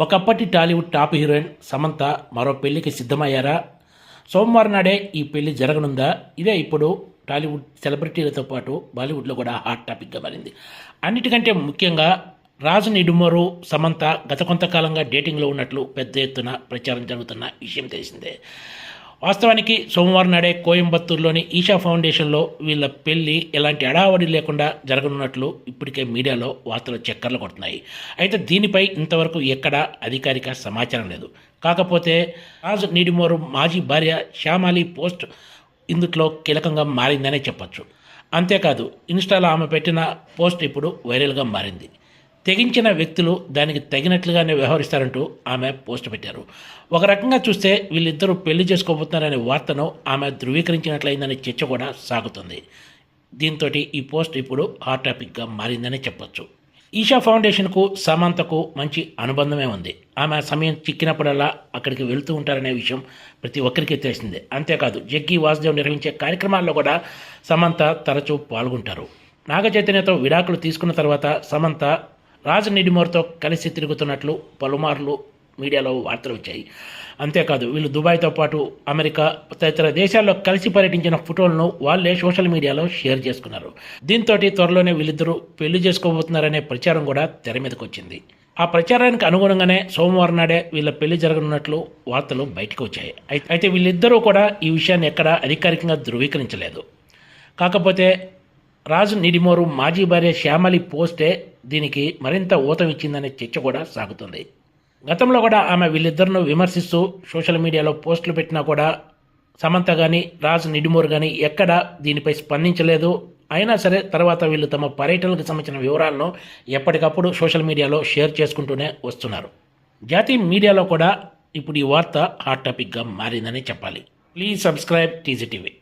ఒకప్పటి Tollywood top heroine Samantha మరో పెళ్ళికి సిద్ధమయ్యారా? సోమవారం నాడే ఈ పెళ్ళి జరగనుందా? ఇదే ఇప్పుడు టాలీవుడ్ సెలబ్రిటీలతో పాటు బాలీవుడ్లో కూడా హాట్ టాపిక్గా మారింది. అన్నిటికంటే ముఖ్యంగా రాజు నిడుమరు సమంత గత కొంతకాలంగా డేటింగ్లో ఉన్నట్లు పెద్ద ఎత్తున ప్రచారం జరుగుతున్న విషయం తెలిసిందే. వాస్తవానికి సోమవారం నాడే కోయంబత్తూరులోని ఈషా ఫౌండేషన్లో వీళ్ళ పెళ్ళి ఎలాంటి అడావడి లేకుండా జరగనున్నట్లు ఇప్పటికే మీడియాలో వార్తలు చక్కర్లు కొడుతున్నాయి. అయితే దీనిపై ఇంతవరకు ఎక్కడా అధికారిక సమాచారం లేదు. కాకపోతే రాజు నీడిమోరు మాజీ భార్య శ్యామాలి పోస్ట్ ఇందుట్లో కీలకంగా మారిందనే చెప్పచ్చు. అంతేకాదు ఇన్స్టాలో ఆమె పెట్టిన పోస్ట్ ఇప్పుడు వైరల్గా మారింది. తెగించిన వ్యక్తులు దానికి తగినట్లుగానే వ్యవహరిస్తారంటూ ఆమె పోస్ట్ పెట్టారు. ఒక రకంగా చూస్తే వీళ్ళిద్దరూ పెళ్ళి చేసుకోబోతున్నారనే వార్తను ఆమె ధృవీకరించినట్లయిందనే చర్చ కూడా సాగుతుంది. దీంతో ఈ పోస్ట్ ఇప్పుడు హాట్ టాపిక్గా మారిందని చెప్పొచ్చు. ఈషా ఫౌండేషన్కు సమంతకు మంచి అనుబంధమే ఉంది. ఆమె సమయం చిక్కినప్పుడల్లా అక్కడికి వెళ్తూ ఉంటారనే విషయం ప్రతి ఒక్కరికి తెలిసిందే. అంతేకాదు జగ్గి వాసుదేవ్ నిర్వహించే కార్యక్రమాల్లో కూడా సమంత తరచూ పాల్గొంటారు. నాగ చైతన్యతో విడాకులు తీసుకున్న తర్వాత సమంత రాజు నిడిమోర్తో కలిసి తిరుగుతున్నట్లు పలుమార్లు మీడియాలో వార్తలు వచ్చాయి. అంతేకాదు వీళ్ళు దుబాయ్తో పాటు అమెరికా తదితర దేశాల్లో కలిసి పర్యటించిన ఫోటోలను వాళ్ళే సోషల్ మీడియాలో షేర్ చేసుకున్నారు. దీంతో త్వరలోనే వీళ్ళిద్దరూ పెళ్ళి చేసుకోబోతున్నారనే ప్రచారం కూడా తెర మీదకి వచ్చింది. ఆ ప్రచారానికి అనుగుణంగానే సోమవారం నాడే వీళ్ళ పెళ్ళి జరగనున్నట్లు వార్తలు బయటకు వచ్చాయి. అయితే వీళ్ళిద్దరూ కూడా ఈ విషయాన్ని ఎక్కడా అధికారికంగా ధృవీకరించలేదు. కాకపోతే రాజు నిడిమోరు మాజీ భార్య శ్యామలి పోస్టే దీనికి మరింత ఊతం ఇచ్చిందనే చర్చ కూడా సాగుతుంది. గతంలో కూడా ఆమె వీళ్ళిద్దరిని విమర్శిస్తూ సోషల్ మీడియాలో పోస్టులు పెట్టినా కూడా సమంత కానీ రాజు నిడిమోరు కానీ ఎక్కడ దీనిపై స్పందించలేదు. అయినా సరే తర్వాత వీళ్ళు తమ పర్యటనకు సంబంధించిన వివరాలను ఎప్పటికప్పుడు సోషల్ మీడియాలో షేర్ చేసుకుంటూనే వస్తున్నారు. జాతీయ మీడియాలో కూడా ఇప్పుడు ఈ వార్త హాట్ టాపిక్గా మారిందని చెప్పాలి. Please subscribe TG TV.